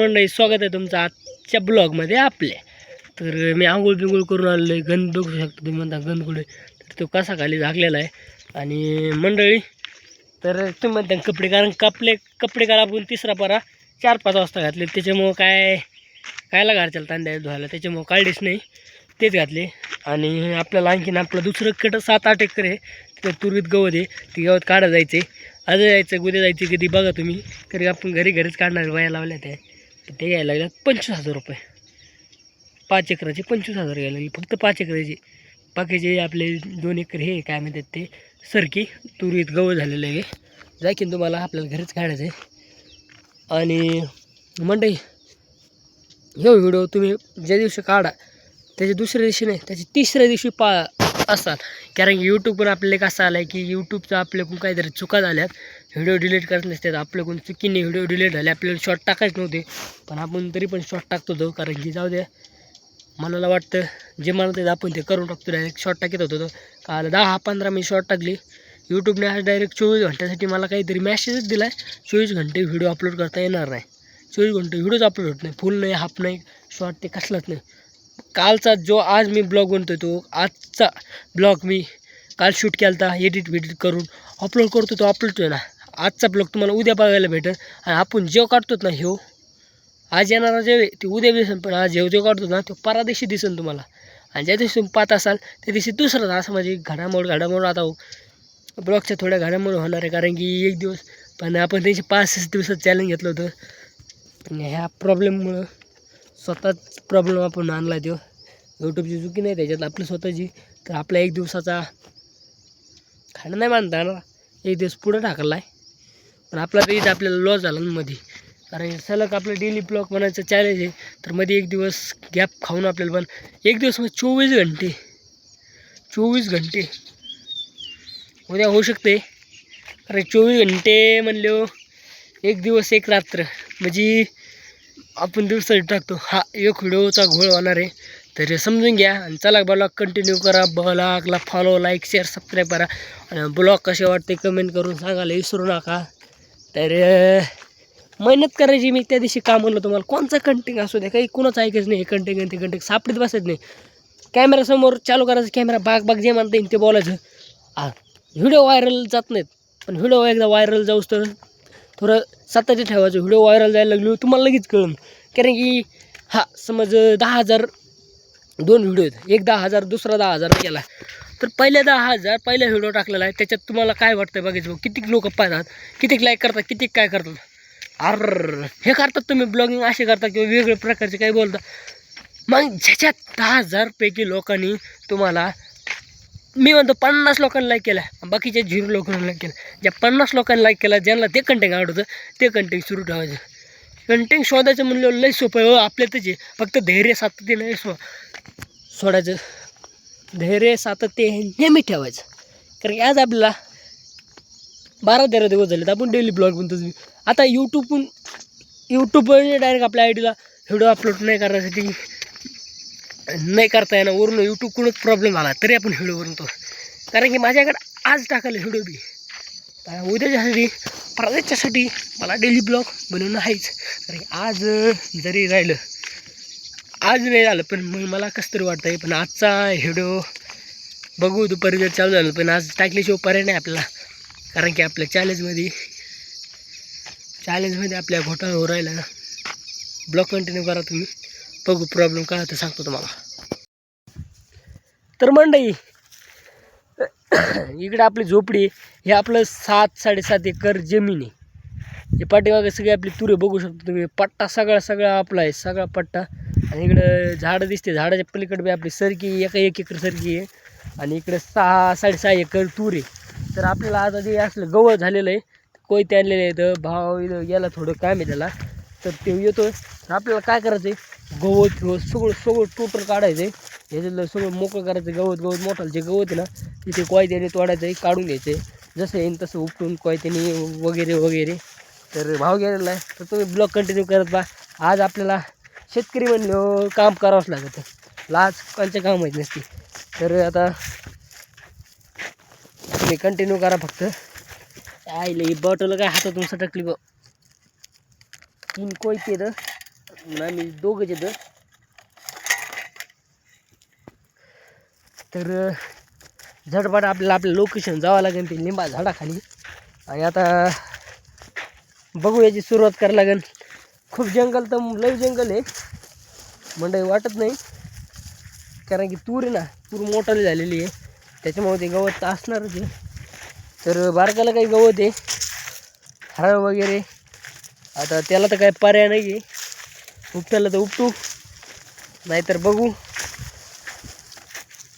मंडळी स्वागत आहे तुमचं आजच्या ब्लॉगमध्ये आपल्या तर मी आंघोळ बिंघोळ करून आलेलो आहे गंध बघू शकतो तुम्ही म्हणता गंध कुठे? तर तो कसा खाली झाकलेला आहे. आणि मंडळी तर तुम्ही म्हणता कपडे कारण कपडे कपडे काढा आपण तिसरा परा. चार पाच वाजता घातले त्याच्यामुळं काय कायला घरच्याला तांद्या धुवायला? त्याच्यामुळं काढलीच नाही तेच घातले. आणि आपल्याला आणखीन आपलं दुसरं कट सात आठ एकर आहे. तिथं तुरीत गवत आहे ती गवत काढा जायचं आहे आज जायचं उद्या जायचं कधी बघा तुम्ही. तरी आपण घरी घरीच काढणार वया लावल्या त्या. तर ते घ्यायला लागल्यात पंचवीस हजार रुपये. पाच एकराचे पंचवीस हजार घ्यायला लागले. फक्त पाच एकराचे. बाकीचे आपले दोन एकर हे काय म्हणतात ते सरकी तुरीत गवळ झालेलं आहे. जा की तुम्हाला आपल्याला घरीच काढायचं आहे. आणि मंडई ह्यो व्हिडिओ तुम्ही ज्या दिवशी काढा त्याच्या दुसऱ्या दिवशी नाही त्याच्या तिसऱ्या दिवशी पा असाल. कारण की यूट्यूबवर आपल्याला एक असं आलं आहे की यूट्यूबचं आपल्याकडून काहीतरी चुका झाल्यात. व्हिडिओ डिलीट करत नसतात. आपल्याकडून चुकीने व्हिडिओ डिलीट झाले आपल्याला शॉर्ट टाकायचे नव्हते. पण आपण तरी पण शॉर्ट टाकतो तो कारण की जाऊ द्या. मनाला वाटतं जे मला ते आपण ते करून टाकतो डायरेक्ट शॉर्ट टाकत होतो काल दहा पंधरा मी शॉर्ट टाकली. यूट्यूबने आज डायरेक्ट चोवीस घंट्यासाठी मला काहीतरी मॅसेजच दिला आहे. चोवीस घंटे व्हिडिओ अपलोड करता येणार नाही. चोवीस घंटे व्हिडिओच अपलोड होत नाही. फुल नाही हाफ नाही शॉर्ट ते कसलाच नाही. कालचा जो आज मी ब्लॉग बनतो तो आजचा ब्लॉग मी काल शूट केला होता एडिट विडिट करून अपलोड करतो तो अपलोड ना. आजचा ब्लॉग तुम्हाला उद्या बघायला भेटेल. आणि आपण जेव काढतोत ना ह्यो हो, आज येणारा जेव ते उद्या दिसेल पण आज जेव हो जेव काढतो ना तो परादेशी दिसेल तुम्हाला. आणि ज्या दिवशी तुम्ही पाहत असाल त्या दिवशी दुसरा असं म्हणजे घडामोड घडामोड आता हो. ब्लॉगच्या थोड्या घडामोड होणार आहे कारण की एक दिवस पण आपण त्यांचे पाच दिवसात चॅलेंज घेतलं होतं. पण ह्या प्रॉब्लेममुळं स्वतःच प्रॉब्लेम आपण आणला तो. यूट्यूबची चुकी नाही त्याच्यात आपली स्वतःची. तर आपला एक दिवसाचा खाणं नाही मानता येणार. एक दिवस पुढं टाकला आहे पण आपला पेज आपल्याला लॉस झाला ना मध्ये कारण सलग आपलं डेली ब्लॉग बनायचं चॅलेंज आहे. तर मध्ये एक दिवस गॅप खाऊन आपल्याला पण एक दिवस म्हणजे चोवीस घंटे. चोवीस घंटे. उद्या होऊ शकते. कारण चोवीस घंटे म्हणलो एक दिवस एक रात्र. म्हणजे आपण दिवसासाठी टाकतो. हा एक व्हिडिओचा घोळ होणार आहे. तर समजून घ्या आणि चला ब्लॉग कंटिन्यू करा. ब्लॉगला फॉलो लाईक शेअर सबस्क्राईब करा. आणि ब्लॉग कसे वाटते कमेंट करून सांगायला विसरू नका. तर मेहनत करायची मी त्या दिवशी का म्हणलं तुम्हाला? कोणचा कंटिंग असू द्या काही कुणाच ऐकायचं नाही हे आणि ते कंटिंग सापडीत बसायचं नाही. कॅमेरासमोर चालू करायचं कॅमेरा बाग बाग जे म्हणता येईल ते बोलायचं. हा व्हिडिओ व्हायरल जात नाहीत पण व्हिडिओ एकदा व्हायरल जाऊस तर थोडं स्वतःचे ठेवायचं. व्हिडिओ व्हायरल जायला लागलो तुम्हाला लगेच कळून. कारण की हा समज दहा हजार दोन व्हिडिओ आहेत. एक दहा हजार दुसरा दहा हजार केला तर पहिल्या दहा हजार पहिला व्हिडिओ टाकलेला आहे. त्याच्यात तुम्हाला काय वाटतं बघायचं किती लोक पाहतात? किती लाईक करतात? किती काय करतात? अर हे करतात तुम्ही ब्लॉगिंग असे करता किंवा वेगवेगळ्या प्रकारचे काही बोलता. मग ज्याच्यात दहा हजारपैकी लोकांनी तुम्हाला मी म्हणतो पन्नास लोकांनी लाईक केला. बाकीच्या झिरो लोकांनी लाईक केला. ज्या पन्नास लोकांनी लाईक केला ज्यांना ते कंटेंट आवडतं ते कंटेंट सुरू ठेवायचं. कंटेंट शोधायचं म्हणलं लई सोपं आहे हो आपल्यातच त्याचे फक्त धैर्य सातत्य नाही सो सोडायचं. धैर्य सातत्य हे नेहमी ठेवायचं. कारण की आज आपल्याला बारा तेरा दिवस झाले तर आपण डेली ब्लॉग बनतो आता यूट्यूबहून यूट्यूबवर डायरेक्ट आपल्या आय डीला व्हिडिओ अपलोड नाही करण्यासाठी नाही करता येणार. वरून यूट्यूबकडूनच प्रॉब्लेम झाला तरी आपण व्हिडिओ बनवतो कारण की माझ्याकडे आज टाकायला व्हिडिओ बी. उद्याच्यासाठी परदेशासाठी मला डेली ब्लॉग बनवणं आहेच. कारण की आज जरी राहिलं आज नाही झालं पण मग मला कसं तरी वाटतं आहे पण आजचा व्हिडिओ बघू दुपारी जर चालू झालं पण आज टाकल्याशिवाय पर्याय नाही आपला. कारण की आपल्या चॅलेंजमध्ये चॅलेंजमध्ये आपल्या घोटाळा हो राहिला. ना कंटिन्यू करा तुम्ही. बघू प्रॉब्लेम काय होतं सांगतो तुम्हाला. तर मंडई इकडे आपली झोपडी हे आपलं सात साडेसात एकर जमीन आहे. हे पाठीमागे सगळी आपली तुरे बघू शकतो तुम्ही. पट्टा सगळा सगळा आपला आहे. सगळा पट्टा. आणि इकडं झाडं दिसते झाडाच्या पलीकडे बी आपली सरकी एका एक एकर सरकी आहे. आणि इकडं सहा साडेसहा एकर तूर आहे. तर आपल्याला आता जे असलं गवत झालेलं आहे कोयते आणलेले आहेत भाव इथं गेला थोडं काम आहे त्याला. तर ते येतो तर आपल्याला काय करायचं आहे गवत सगळं सगळं टोटल काढायचं आहे ह्याच्यातलं सगळं मोकळं करायचं गवत गवत मोठाल जे गवत आहे ना तिथे कोयत्याने तोडायचं आहे काढून घ्यायचं आहे जसं येईन तसं उपटून कोयत्याने वगैरे वगैरे. तर भाव गेलेला आहे. तर तुम्ही ब्लॉग कंटिन्यू करत बा. आज आपल्याला शेतकरी म्हणलं हो, काम करावंच लागतं. लाज कोणच्या काम माहीत नसते. तर आता तुम्ही कंटिन्यू करा फक्त. आईले ही बॉटल काय हातातून सटकली बघ. तीन कोयते तर आम्ही दोघंच येतं तर झटपट आपल्याला आपलं लोकेशन जावं लागेल. ते लिंबा झाडाखाली. आणि आता बघू याची सुरुवात करायला लागेल. खूप जंगल तर लय जंगल आहे. मंडई वाटत नाही. कारण की तूर आहे ना तूर मोठाली झालेली आहे. त्याच्यामुळे ते गवत तर असणारच आहे. तर बारकाला काही गवत आहे. हरळ वगैरे. आता त्याला तर काय पर्याय नाही आहे. उपटायला तर उपटू. नाहीतर बघू.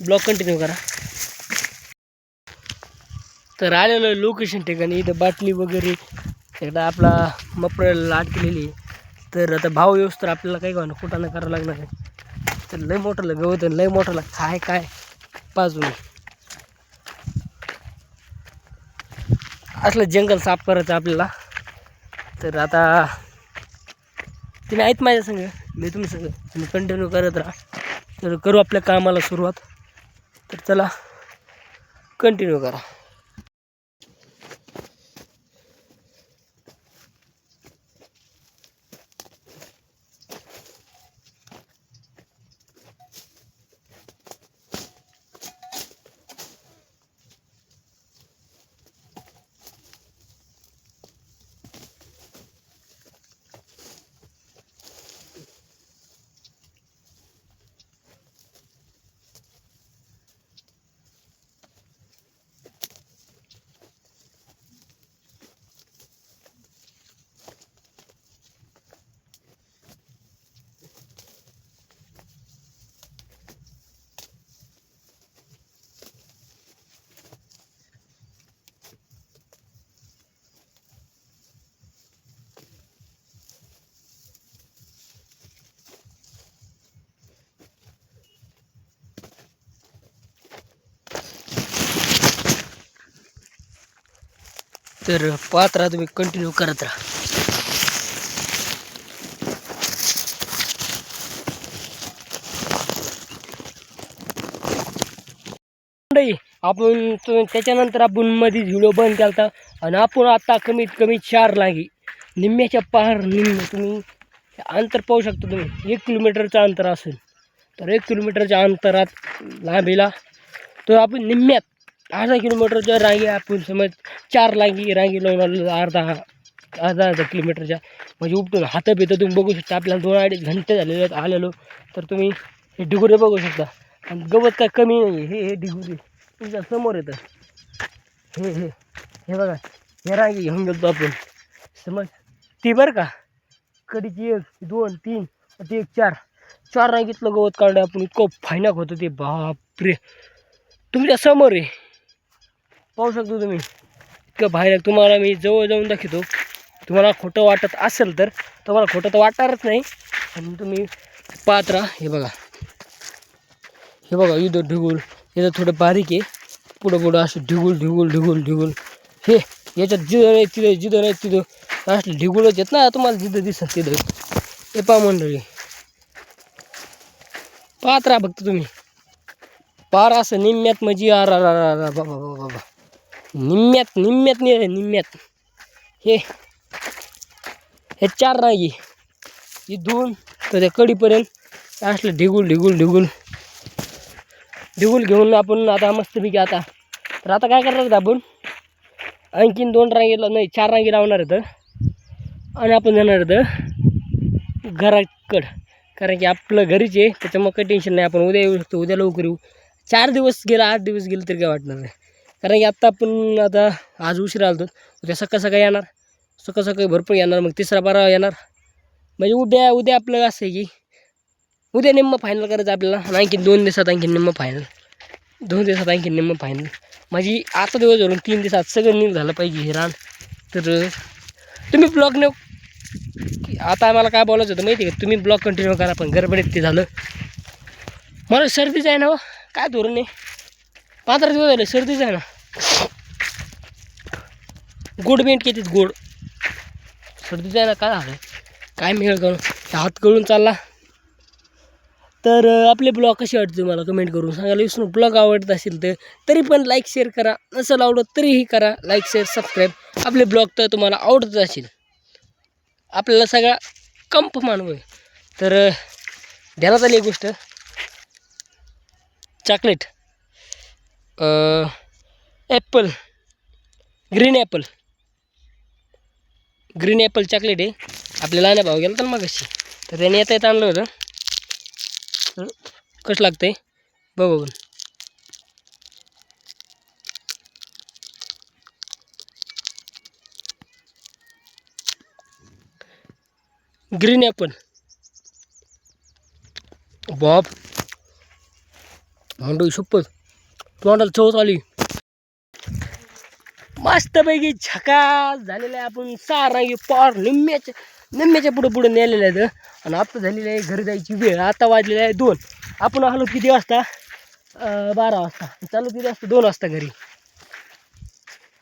ब्लॉक कंटिन्यू करा. तर आलेलं लोकेशन ठिकाणी. इथं बाटली वगैरे. एकदा आपला मपराला लाट केलेली आहे. तर आता भाव येऊस तर आपल्याला काही गाणं कुठानं करावं लागणार आहे? तर लय मोठं गवत आहे लय मोठं काय काय? पाजून असलं जंगल साफ करायचं आपल्याला. तर आता तुम्ही आहेत माझ्या संग मी तुम्ही संग. तुम्ही कंटिन्यू करत राहा. तर करू आपल्या कामाला सुरुवात. तर चला कंटिन्यू करा. तर पाहत राहा तुम्ही कंटिन्यू करत राहा. आपण त्याच्यानंतर आपण मध्ये व्हिडिओ बंद केला होता आणि आपण आता कमीत कमी चार लागी. निम्म्याच्या पार निम्मे तुम्ही अंतर पाहू शकता तुम्ही. एक किलोमीटरचं अंतर असेल. तर एक किलोमीटरच्या अंतरात लांबीला. तर आपण निम्म्यात अर्धा किलोमीटरच्या रांगी आपण समज चार लांगी रांगी लावून आलो अर्धा अर्धा अर्धा किलोमीटरच्या म्हणजे उपटून हातं बितं तुम्ही बघू शकता. आपल्याला दोन अडीच घंटे झालेले आहेत आलेलो तर तुम्ही हे डिगुरे बघू शकता. आणि गवत काय कमी नाही आहे. हे हे डिगुरे तुमच्यासमोर येतं. हे हे हे बघा हे रांगी घेऊन गेलो आपण. समज ती बरं का? कडीची एक दोन तीन ती एक चार. चार रांगीतलं गवत काढलं आपण इतकं फायनाक होतं ते. बापरे! तुमच्यासमोर आहे. पाहू शकतो तुम्ही. इतकं बाहेर तुम्हाला मी जवळ जाऊन दाखवतो. तुम्हाला खोटं वाटत असेल तर तुम्हाला खोटं तर वाटणारच नाही. आणि तुम्ही पाहत राहा. हे बघा. हे बघा इथं ढिगुल इथं थोडं बारीक आहे. पुढं पुढं असं ढिगुल ढिगुल ढिगुल ढिगुल हे याच्यात जिथं नाही तिथं जिथं नाही तिथं. असं ढिगुलच आहेत ना तुम्हाला जिथं दिसत तिथं. हे पा मंडळी. पाहत राहा फक्त तुम्ही. पार असं निम्म्यात म्हणजे आ रा बाबा बाबा बाबा निम्म्यात निम्म्यात नाही रे निम्म्यात. हे हे चार रागी. ही दोन तर त्या कडीपर्यंत असलं ढिगुल ढिगुल ढिगुल ढिगुल घेऊन आपण आता मस्तपैकी आता तर आता काय करणार आपण? आणखीन दोन रांगीला नाही चार रांगी लावणार तर आणि आपण जाणार तर घराकड. कारण की आपलं घरीच आहे त्याच्यामुळे काही टेन्शन नाही. आपण उद्या येऊ शकतो उद्या लवकर येऊ. चार दिवस गेला आठ दिवस गेलं तरी काय वाटणार नाही. कारण की आत्ता आपण आता आज उशिरा आलतो उद्या सकाळ सकाळी येणार. सकाळ सकाळी भरपूर येणार. मग तिसरा बारा येणार. म्हणजे उद्या उद्या आपलं असं आहे की उद्या निम्म फायनल करायचं आपल्याला. आणि दोन दिवसात आणखी निम्म फायनल दोन दिवसात आणखी निम्म फायनल माझी आता दिवस धरून तीन दिवसात सगळं नीट झालं पाहिजे हे रान. तर तुम्ही ब्लॉग न आता आम्हाला काय बोलायचं होतं माहिती आहे का? तुम्ही ब्लॉग कंटिन्यू करा पण गडबडीत ते झालं. मला सर्दीच आहे ना हो. काय धोरण आहे? पंधरा दिवस झाले सर्दीच आहे ना. गोड मेंट कितीच गोड. सर्दी आहे ना काय झालं? काय मिळेल करून हात कळून चालला. तर आपले ब्लॉग कसे वाटते तुम्हाला कमेंट करून सांगायला विसरून ब्लॉग आवडत असेल तर तरी पण लाईक शेअर करा. नसेल आवडत तरीही करा. लाईक शेअर सबस्क्राईब आपले ब्लॉग तर तुम्हाला आवडत असेल. आपल्याला सगळा कंप मानव आहे तर ध्यानात आली एक गोष्ट. Chocolate apple green apple green apple chocolate आहे. आपल्याला लहान भाव गेला तर मग अशी तर त्याने येता येत आणलं होतं. कसं कसं लागतंय? बघ बघून ग्रीन ॲपल बॉब भांडू शपथ तोंडाला चवच आली. मस्तपैकी झकास झालेला आहे आपण. सहा रांगी पार निम्म्याच्या निम्म्याच्या पुढं पुढं नेलेलं आहे आणि आता झालेली आहे घरी जायची वेळ. आता वाजलेला आहे दोन. आपण आलो किती वाजता? बारा वाजता. चालू किती वाजता? दोन वाजता घरी.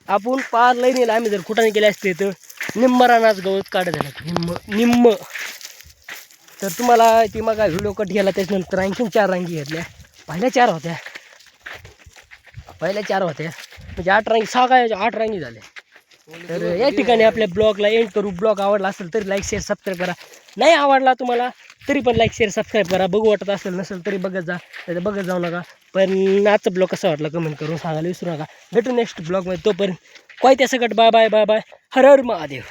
आपण पार लई नेलं. आम्ही जर कुठाने केले असते तर निम्म रानाच गवत काढत झालं निम्म निम्म. तर तुम्हाला ती मग व्हिडिओ कट गेला त्याच्यानंतर आणखीन चार रांगी घेतल्या. पहिल्या चार होत्या. पहिल्या चार होत्या म्हणजे आठ रांगी सहा काय आठ रांगी झाल्या तर या ठिकाणी आपल्या ब्लॉगला एंड करू. ब्लॉग आवडला असेल तरी लाईक शेअर सबस्क्राईब करा. नाही आवडला तुम्हाला तरी पण लाईक शेअर सबस्क्राईब करा. बघू वाटत असेल नसेल तरी बघत जा. नाही बघत जाऊ नका. पण आजचा ब्लॉग कसा वाटला कमेंट करून सांगायला विसरू नका. भेटू नेक्स्ट ब्लॉगमध्ये तोपर्यंत काय त्या सकट बाय बाय बाय बाय हर हर महादेव.